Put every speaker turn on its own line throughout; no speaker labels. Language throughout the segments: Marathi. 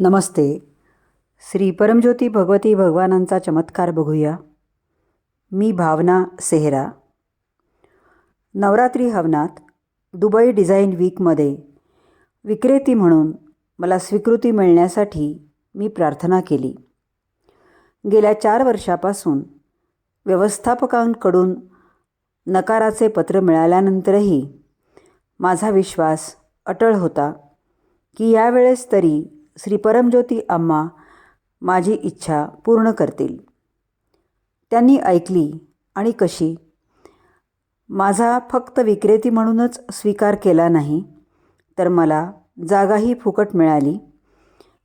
नमस्ते. श्री परमज्योती भगवती भगवानांचा चमत्कार बघूया. मी भावना सेहरा. नवरात्री हवनात दुबई डिझाईन वीकमध्ये विक्रेती म्हणून मला स्वीकृती मिळण्यासाठी मी प्रार्थना केली. गेल्या चार वर्षापासून व्यवस्थापकांकडून नकाराचे पत्र मिळाल्यानंतरही माझा विश्वास अटळ होता की यावेळेस तरी श्री परमज्योती अम्मा माझी इच्छा पूर्ण करतील. त्यांनी ऐकली आणि कशी? माझा फक्त विक्रेती म्हणूनच स्वीकार केला नाही तर मला जागाही फुकट मिळाली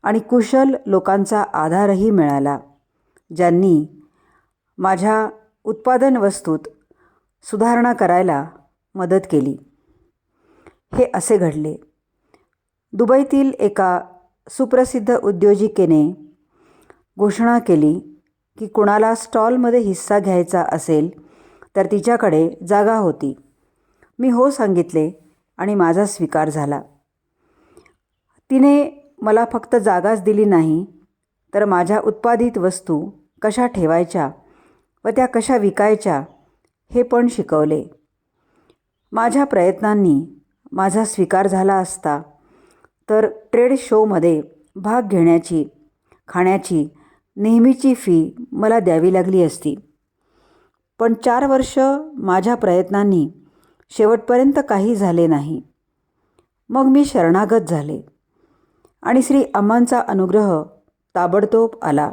आणि कुशल लोकांचा आधारही मिळाला ज्यांनी माझ्या उत्पादन वस्तूत सुधारणा करायला मदत केली. हे असे घडले. दुबईतील एका सुप्रसिद्ध उद्योजिकेने घोषणा केली की कुणाला स्टॉलमध्ये हिस्सा घ्यायचा असेल तर तिच्याकडे जागा होती. मी हो सांगितले आणि माझा स्वीकार झाला. तिने मला फक्त जागाच दिली नाही तर माझ्या उत्पादित वस्तू कशा ठेवायच्या व त्या कशा विकायच्या हे पण शिकवले. माझ्या प्रयत्नांनी माझा स्वीकार झाला असता तर ट्रेड शोमध्ये भाग घेण्याची खाण्याची नेहमीची फी मला द्यावी लागली असती. पण चार वर्ष माझ्या प्रयत्नांनी शेवटपर्यंत काही झाले नाही. मग मी शरणागत झाले आणि श्री अम्मांचा अनुग्रह ताबडतोब आला.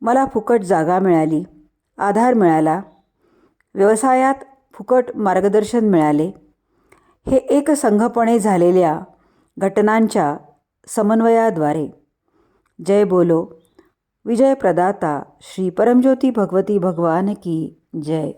मला फुकट जागा मिळाली आधार मिळाला व्यवसायात फुकट मार्गदर्शन मिळाले. हे एक संघपणे झालेल्या घटनांच्या समन्वयाद्वारे. जय बोलो. विजय प्रदाता श्री परमज्योती भगवती भगवान की जय.